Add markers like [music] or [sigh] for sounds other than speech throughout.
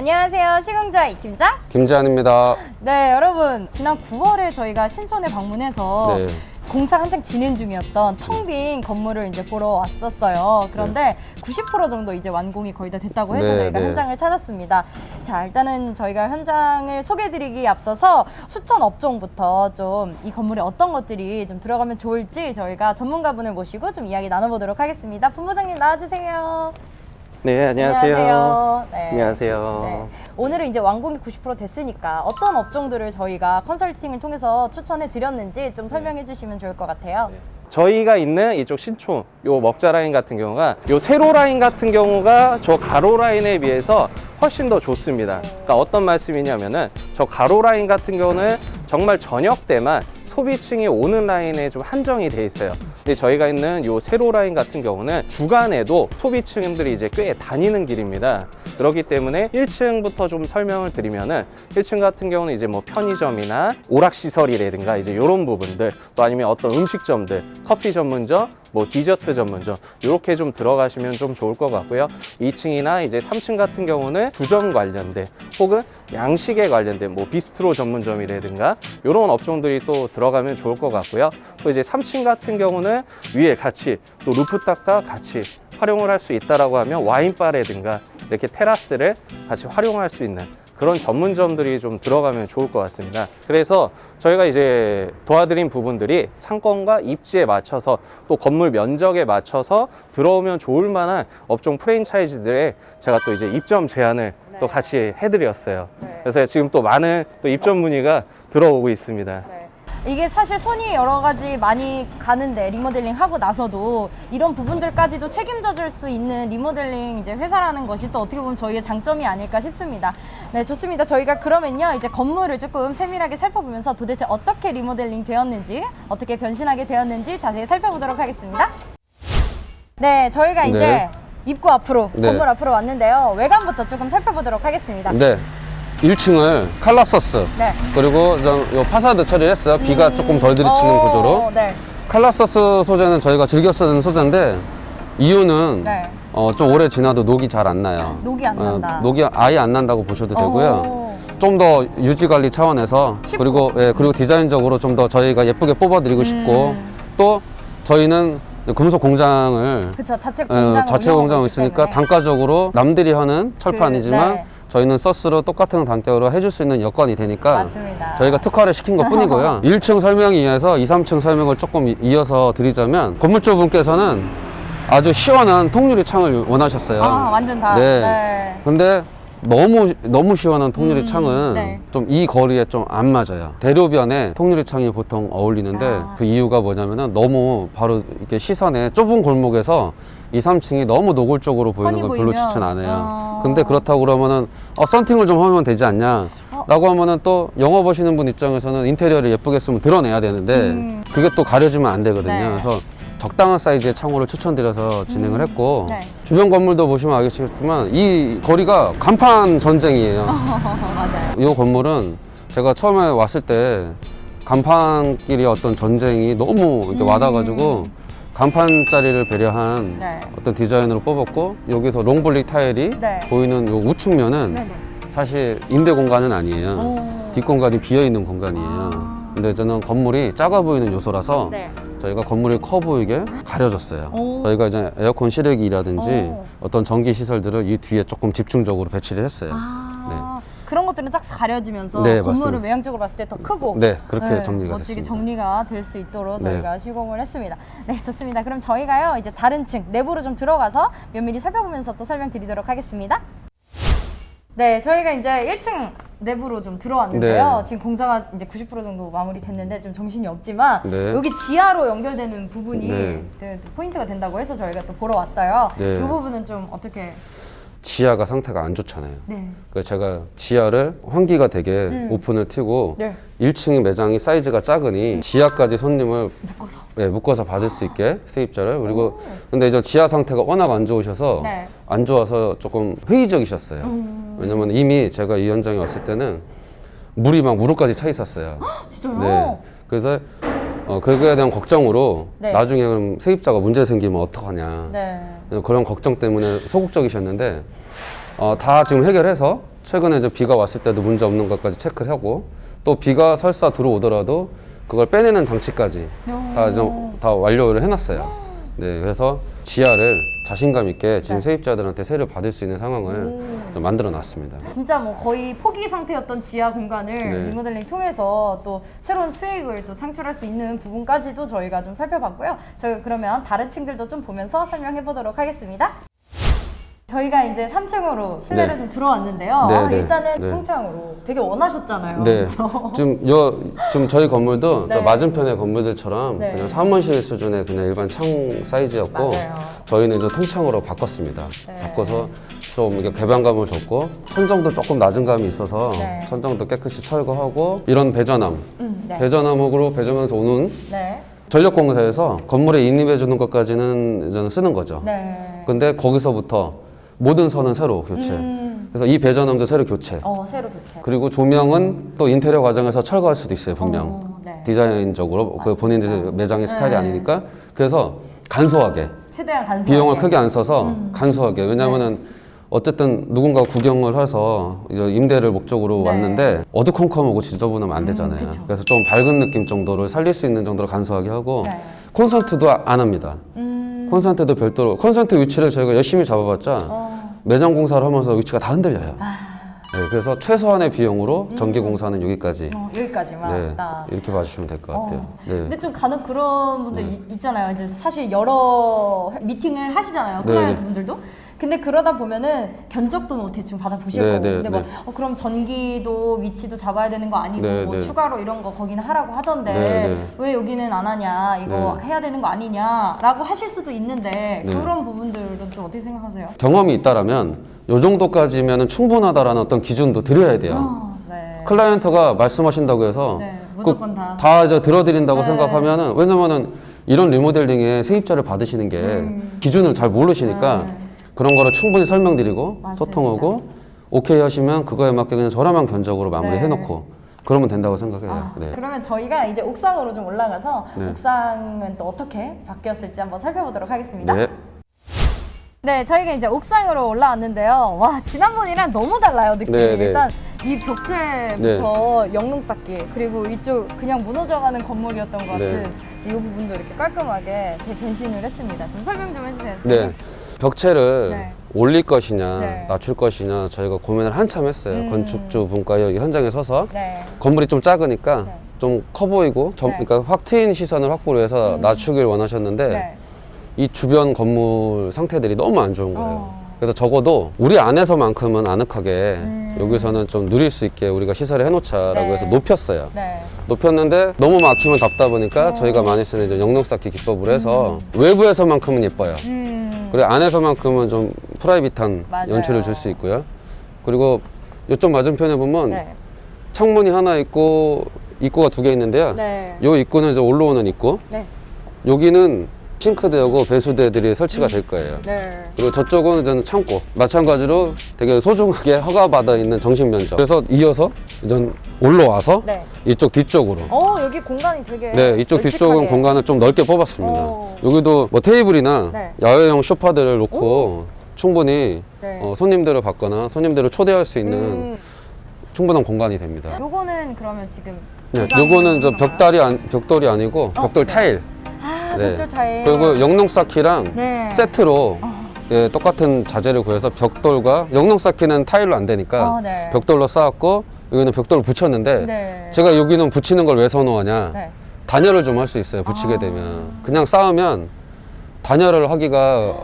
안녕하세요. 시공자 이팀장. 김재한입니다. 네, 여러분. 지난 9월에 저희가 신촌에 방문해서 네. 공사 한창 진행 중이었던 텅 빈 건물을 이제 보러 왔었어요. 그런데 90% 정도 이제 완공이 거의 다 됐다고 해서 네, 저희가 네. 현장을 찾았습니다. 자, 일단은 저희가 현장을 소개해드리기 앞서서 추천 업종부터 좀 이 건물에 어떤 것들이 좀 들어가면 좋을지 저희가 전문가분을 모시고 좀 이야기 나눠보도록 하겠습니다. 본부장님 나와주세요. 네, 안녕하세요. 안녕하세요. 네. 안녕하세요. 네. 오늘은 이제 완공이 90% 됐으니까 어떤 업종들을 저희가 컨설팅을 통해서 추천해 드렸는지 좀 설명해 주시면 좋을 것 같아요. 저희가 있는 이쪽 신촌 요 먹자 라인 같은 경우가 요 세로 라인 같은 경우가 저 가로 라인에 비해서 훨씬 더 좋습니다. 그러니까 어떤 말씀이냐면은 저 가로 라인 같은 경우는 정말 저녁 때만 소비층이 오는 라인에 좀 한정이 돼 있어요. 근데 저희가 있는 요 세로 라인 같은 경우는 주간에도 소비층들이 이제 꽤 다니는 길입니다. 그렇기 때문에 1층부터 좀 설명을 드리면은 1층 같은 경우는 이제 뭐 편의점이나 오락시설이라든가 이제 이런 부분들 또 아니면 어떤 음식점들, 커피 전문점, 뭐 디저트 전문점 이렇게 좀 들어가시면 좀 좋을 것 같고요. 2층이나 이제 3층 같은 경우는 주점 관련된 혹은 양식에 관련된 뭐 비스트로 전문점이라든가 이런 업종들이 또 들어가면 좋을 것 같고요. 또 이제 3층 같은 경우는 위에 같이 또 루프탑과 같이 활용을 할 수 있다라고 하면 와인바라든가 이렇게 테라스를 같이 활용할 수 있는 그런 전문점들이 좀 들어가면 좋을 것 같습니다. 그래서 저희가 이제 도와드린 부분들이 상권과 입지에 맞춰서 또 건물 면적에 맞춰서 들어오면 좋을 만한 업종 프랜차이즈들의 제가 또 이제 입점 제안을 또 네. 같이 해드렸어요. 네. 그래서 지금 또 많은 또 입점 문의가 들어오고 있습니다. 네. 이게 사실 손이 여러 가지 많이 가는데 리모델링 하고 나서도 이런 부분들까지도 책임져 줄 수 있는 리모델링 이제 회사라는 것이 또 어떻게 보면 저희의 장점이 아닐까 싶습니다. 네, 좋습니다. 저희가 그러면요. 이제 건물을 조금 세밀하게 살펴보면서 도대체 어떻게 리모델링 되었는지, 어떻게 변신하게 되었는지 자세히 살펴보도록 하겠습니다. 네, 저희가 네. 이제 입구 앞으로 네. 건물 앞으로 왔는데요. 외관부터 조금 살펴보도록 하겠습니다. 네. 1층을 칼라서스 네. 그리고 좀요 파사드 처리를 했어요. 비가 조금 덜 들이치는 어, 구조로. 네. 칼라서스 소재는 저희가 즐겨 쓰는 소재인데 이유는 네. 어, 좀 오래 지나도 녹이 잘 안 나요. 녹이 안 난다. 어, 녹이 아예 안 난다고 보셔도 되고요. 어. 좀더 유지 관리 차원에서 쉽고. 그리고 예, 그리고 디자인적으로 좀 더 저희가 예쁘게 뽑아드리고 싶고 음. 또 저희는 금속 공장을 그쵸 자체 어, 공장 자체 공장 있으니까 단가적으로 남들이 하는 철판이지만 네. 저희는 서스로 똑같은 단가로 해줄 수 있는 여건이 되니까 맞습니다. 저희가 특화를 시킨 것 뿐이고요. [laughs] 1층 설명에 의해서 2, 3층 설명을 조금 이- 이어서 드리자면 건물주 분께서는 아주 시원한 통유리 창을 원하셨어요. 아 완전 다. 네. 네. 근데 너무 너무 시원한 통유리 음, 창은 네. 좀 이 거리에 좀 안 맞아요. 대로변에 통유리 창이 보통 어울리는데 아. 그 이유가 뭐냐면은 너무 바로 이렇게 시선에 좁은 골목에서 2, 3층이 너무 노골적으로 보이는 건 별로 보이면, 추천 안 해요. 어. 근데 그렇다고 그러면은 어, 썬팅을 좀 하면 되지 않냐? 어. 라고 하면은 또 영업하시는 분 입장에서는 인테리어를 예쁘게 쓰면 드러내야 되는데 음. 그게 또 가려지면 안 되거든요. 네. 그래서 적당한 사이즈의 창호를 추천드려서 진행을 했고 네. 주변 건물도 보시면 알겠지만 이 거리가 간판 전쟁이에요. [laughs] 맞아요. 이 건물은 제가 처음에 왔을 때 간판끼리 어떤 전쟁이 너무 이렇게 음. 와닿아가지고 간판짜리를 배려한 네. 어떤 디자인으로 뽑았고 여기서 롱블릭 타일이 네. 보이는 요 우측면은 네네. 사실 임대 공간은 아니에요. 오. 뒷공간이 비어 있는 공간이에요. 아. 근데 저는 건물이 작아 보이는 요소라서 네. 저희가 건물이 커 보이게 가려졌어요. 오. 저희가 이제 에어컨 실외기라든지 오. 어떤 전기 시설들을 이 뒤에 조금 집중적으로 배치를 했어요. 아. 그런 것들은 싹 가려지면서 네, 건물을 맞습니다. 외향적으로 봤을 때 더 크고 네, 그렇게 네, 정리가 멋지게 됐습니다. 정리가 될 수 있도록 네. 저희가 시공을 했습니다. 네, 좋습니다. 그럼 저희가요 이제 다른 층 내부로 좀 들어가서 면밀히 살펴보면서 또 설명드리도록 하겠습니다. 네, 저희가 이제 1층 내부로 좀 들어왔는데요. 네. 지금 공사가 이제 90% 정도 마무리됐는데 좀 정신이 없지만 네. 여기 지하로 연결되는 부분이 네. 또- 또 포인트가 된다고 해서 저희가 또 보러 왔어요. 네. 이 부분은 좀 어떻게? 지하가 상태가 안 좋잖아요. 네. 그래서 제가 지하를 환기가 되게 음. 오픈을 튀고 네. 1층 매장이 사이즈가 작으니 지하까지 손님을 묶어서. 네, 묶어서 받을 수 있게 세입자를 그리고 근데 이제 지하 상태가 워낙 안 좋으셔서 네. 안 좋아서 조금 회의적이셨어요. 음. 왜냐면 이미 제가 이 현장에 왔을 때는 물이 막 무릎까지 차 있었어요. 진짜요? 네. 그래서 어, 그거에 대한 걱정으로 네. 나중에 그럼 세입자가 문제 생기면 어떡하냐. 네. 그런 걱정 때문에 소극적이셨는데 어, 다 지금 해결해서 최근에 이제 비가 왔을 때도 문제 없는 것까지 체크를 하고 또 비가 설사 들어오더라도 그걸 빼내는 장치까지 다, 좀, 다 완료를 해놨어요. 네, 그래서 지하를 자신감 있게 지금 네. 세입자들한테 세를 받을 수 있는 상황을 좀 만들어 놨습니다. 진짜 뭐 거의 포기 상태였던 지하 공간을 네. 리모델링 통해서 또 새로운 수익을 또 창출할 수 있는 부분까지도 저희가 좀 살펴봤고요. 저희가 그러면 다른 층들도 좀 보면서 설명해 보도록 하겠습니다. 저희가 이제 3층으로 실내를 네. 좀 들어왔는데요. 네, 아, 네. 일단은 네. 통창으로 되게 원하셨잖아요. 네. 그렇죠? [laughs] 지금 여 지금 저희 건물도 저 네. 맞은편의 건물들처럼 네. 그냥 사무실 수준의 그냥 일반 창 사이즈였고 맞아요. 저희는 이제 통창으로 바꿨습니다. 네. 바꿔서 좀 이게 개방감을 줬고 천정도 조금 낮은 감이 있어서 네. 천정도 깨끗이 철거하고 이런 배전함 음, 네. 배전함으로 배전하면서 오는 네. 전력공사에서 건물에 인입해 주는 것까지는 저는 쓰는 거죠. 네. 근데 거기서부터 모든 선은 새로 교체. 음. 그래서 이 배전함도 새로 교체. 어, 새로 교체. 그리고 조명은 또 인테리어 과정에서 철거할 수도 있어요, 분명. 어, 네. 디자인적으로 그 본인들 매장의 스타일이 네. 아니니까. 그래서 간소하게 최대한 단순하게. 비용을 크게 안 써서 음. 간소하게. 왜냐면은 네. 어쨌든 누군가 구경을 해서 이제 임대를 목적으로 네. 왔는데 어두컴컴하고 지저분하면 안 되잖아요. 그쵸. 그래서 좀 밝은 느낌 정도를 살릴 수 있는 정도로 간소하게 하고 네. 콘센트도 안 합니다. 음. 콘센트도 별도로 콘센트 위치를 저희가 열심히 잡아봤자 어. 매장 공사를 하면서 위치가 다 흔들려요. 아. 네, 그래서 최소한의 비용으로 전기 공사는 여기까지 어, 여기까지만. 네, 딱. 이렇게 봐주시면 될 것 같아요. 어. 네. 근데 좀 간혹 그런 분들 이- 있잖아요. 이제 사실 여러 미팅을 하시잖아요. 네, 클라이언트 네. 분들도. 근데 그러다 보면은 견적도 뭐 대충 받아 보실 네, 거고. 네, 근데 뭐 네. 어, 그럼 전기도 위치도 잡아야 되는 거 아니고 네, 뭐 네. 추가로 이런 거 거기는 하라고 하던데 네, 네. 왜 여기는 안 하냐 이거 네. 해야 되는 거 아니냐라고 하실 수도 있는데 네. 그런 부분들은 좀 어떻게 생각하세요? 경험이 있다라면 요 정도까지면 충분하다라는 어떤 기준도 드려야 돼요. 어, 네. 클라이언트가 말씀하신다고 해서 네, 무조건 다. 다 이제 들어드린다고 네. 생각하면은 왜냐면은 이런 리모델링에 세입자를 받으시는 게 음. 기준을 잘 모르시니까 네. 그런 거를 충분히 설명드리고 맞습니다. 소통하고 오케이 하시면 그거에 맞게 그냥 저렴한 견적으로 마무리 네. 해놓고 그러면 된다고 생각해요. 아, 네. 그러면 저희가 이제 옥상으로 좀 올라가서 네. 옥상은 또 어떻게 바뀌었을지 한번 살펴보도록 하겠습니다. 네. 네, 저희가 이제 옥상으로 올라왔는데요. 와, 지난번이랑 너무 달라요, 느낌이. 네, 네. 일단 이 벽체부터 영롱 쌓기, 그리고 이쪽 그냥 무너져가는 건물이었던 것 같은 네. 이 부분도 이렇게 깔끔하게 대변신을 했습니다. 좀 설명 좀 해주세요. 네. 벽체를 네. 올릴 것이냐, 네. 낮출 것이냐, 저희가 고민을 한참 했어요. 음. 건축주 분과 여기 현장에 서서. 네. 건물이 좀 작으니까 네. 좀커 보이고, 점- 네. 그러니까 확 트인 시선을 확보를 해서 낮추길 원하셨는데, 네. 이 주변 건물 상태들이 너무 안 좋은 거예요. 어. 그래서 적어도 우리 안에서만큼은 아늑하게 음. 여기서는 좀 누릴 수 있게 우리가 시설을 해놓자라고 네. 해서 높였어요. 네. 높였는데 너무 막히면 답답하니까 어. 저희가 많이 쓰는 이제 영농 쌓기 기법을 해서 외부에서만큼은 예뻐요. 음. 그리고 안에서만큼은 좀 프라이빗한 맞아요. 연출을 줄 수 있고요. 그리고 이쪽 맞은편에 보면 네. 창문이 하나 있고 입구가 두 개 있는데요. 네. 요 입구는 이제 올라오는 입구. 네. 여기는 싱크대하고 배수대들이 설치가 될 거예요. 네. 그리고 저쪽은 이제 창고. 마찬가지로 되게 소중하게 허가받아 있는 정식 면적. 그래서 이어서 이제 올라와서 네. 이쪽 뒤쪽으로. 어, 여기 공간이 되게. 네, 이쪽 뒤쪽은 널찍하게. 공간을 좀 넓게 뽑았습니다. 오. 여기도 뭐 테이블이나 네. 야외용 소파들을 놓고 충분히 네. 어, 손님들을 받거나 손님들을 초대할 수 있는 음. 충분한 공간이 됩니다. 요거는 그러면 지금 네, 요거는 저? 벽돌이 안, 벽돌이 아니고 벽돌 네. 타일. 아, 네. 타일. 그리고 영농 쌓기랑 네. 세트로 어. 예, 똑같은 자재를 구해서 벽돌과 영농 쌓기는 타일로 안 되니까 어, 네. 벽돌로 쌓았고 여기는 벽돌을 붙였는데 네. 제가 여기는 붙이는 걸 왜 선호하냐 네. 단열을 좀 할 수 있어요 붙이게 아. 되면 그냥 쌓으면 단열을 하기가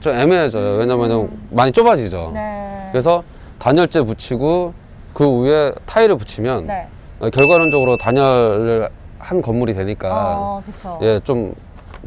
좀 애매해져요 왜냐면 많이 좁아지죠 네. 그래서 단열재 붙이고 그 위에 타일을 붙이면 네. 어, 결과론적으로 단열을 한 건물이 되니까 어, 그쵸. 예, 좀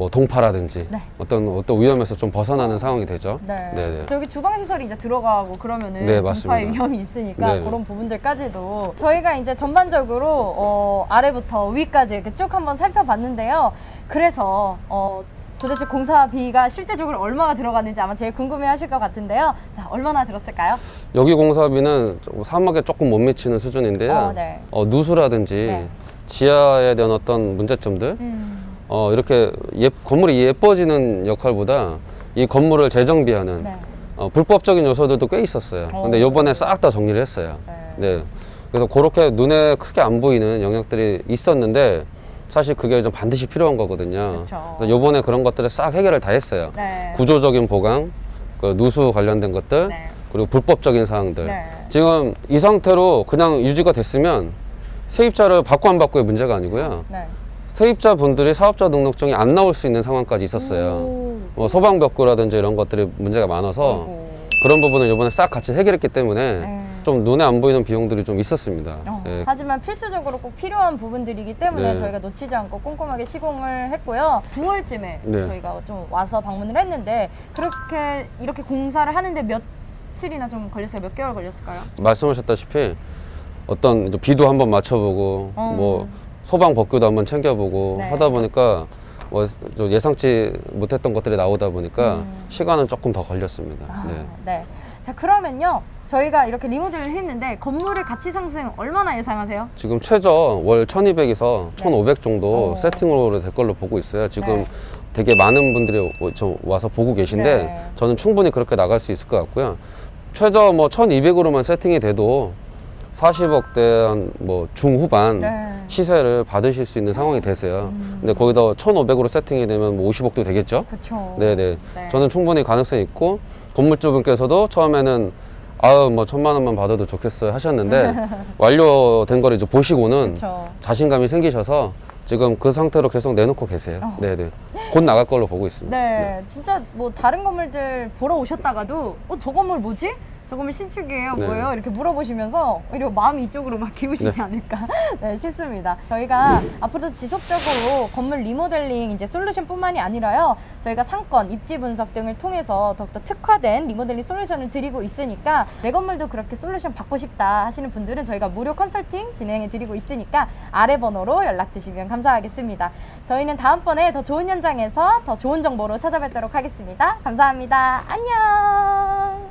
뭐 동파라든지 네. 어떤 어떤 위험에서 좀 벗어나는 상황이 되죠. 네. 네, 저기 주방 시설이 이제 들어가고 그러면은 네, 동파의 맞습니다. 위험이 있으니까 네, 네. 그런 부분들까지도 저희가 이제 전반적으로 어, 아래부터 위까지 이렇게 쭉 한번 살펴봤는데요. 그래서 어, 도대체 공사비가 실제적으로 얼마가 들어갔는지 아마 제일 궁금해하실 것 같은데요. 자, 얼마나 들었을까요? 여기 공사비는 좀 사막에 조금 못 미치는 수준인데요. 어, 네. 어, 누수라든지 네. 지하에 대한 어떤 문제점들, 음. 어, 이렇게 예, 건물이 예뻐지는 역할보다 이 건물을 재정비하는 네. 어, 불법적인 요소들도 꽤 있었어요. 근데 오. 요번에 싹 다 정리를 했어요. 네. 네. 그래서 그렇게 눈에 크게 안 보이는 영역들이 있었는데 사실 그게 좀 반드시 필요한 거거든요. 그쵸. 그래서 요번에 그런 것들을 싹 해결을 다 했어요. 네. 구조적인 보강, 그 누수 관련된 것들, 네. 그리고 불법적인 사항들. 네. 지금 이 상태로 그냥 유지가 됐으면 세입자를 받고 안 받고의 문제가 아니고요. 네. 세입자 분들이 사업자 등록증이 안 나올 수 있는 상황까지 있었어요. 오. 뭐 소방 벽구라든지 이런 것들이 문제가 많아서 아이고. 그런 부분을 이번에 싹 같이 해결했기 때문에 네. 좀 눈에 안 보이는 비용들이 좀 있었습니다. 어, 예. 하지만 필수적으로 꼭 필요한 부분들이기 때문에 네. 저희가 놓치지 않고 꼼꼼하게 시공을 했고요. 9월쯤에 네. 저희가 좀 와서 방문을 했는데 그렇게 이렇게 공사를 하는데 며칠이나 좀 걸렸어요? 몇 개월 걸렸을까요? 말씀하셨다시피 어떤 이제 비도 한번 맞춰보고 어. 뭐 소방 법규도 한번 챙겨보고 네. 하다 보니까 뭐저 예상치 못했던 것들이 나오다 보니까 음. 시간은 조금 더 걸렸습니다. 아, 네. 네. 자 그러면요 저희가 이렇게 리모델을 했는데 건물의 가치 상승 얼마나 예상하세요? 지금 최저 월 1200에서 1500 정도 어. 세팅으로 될 걸로 보고 있어요. 지금 네. 되게 많은 분들이 오- 저 와서 보고 계신데 네. 저는 충분히 그렇게 나갈 수 있을 것 같고요. 최저 뭐 1200으로만 세팅이 돼도 40억대 한뭐 중후반 네. 음. 시세를 받으실 수 있는 상황이 되세요. 근데 거기다 1500으로 세팅이 되면 뭐 50억도 되겠죠? 그렇죠. 네네. 네. 저는 충분히 가능성이 있고 건물주분께서도 처음에는 아유 뭐 천만 원만 받아도 좋겠어요 하셨는데 [laughs] 완료된 거를 이제 보시고는 그쵸. 자신감이 생기셔서 지금 그 상태로 계속 내놓고 계세요. 어. 네네. 곧 나갈 걸로 보고 있습니다. 네, 진짜 뭐 다른 건물들 보러 오셨다가도 어, 저 건물 뭐지? 저 건물 신축이에요? 네. 뭐예요? 이렇게 물어보시면서 오히려 마음이 이쪽으로 막 기우시지 네. 않을까 [laughs] 네, 싶습니다. 저희가 앞으로도 지속적으로 건물 리모델링 이제 솔루션뿐만이 아니라요. 저희가 상권, 입지 분석 등을 통해서 더욱더 특화된 리모델링 솔루션을 드리고 있으니까 내 건물도 그렇게 솔루션 받고 싶다 하시는 분들은 저희가 무료 컨설팅 진행해 드리고 있으니까 아래 번호로 연락 주시면 감사하겠습니다. 저희는 다음번에 더 좋은 현장에서 더 좋은 정보로 찾아뵙도록 하겠습니다. 감사합니다. 안녕.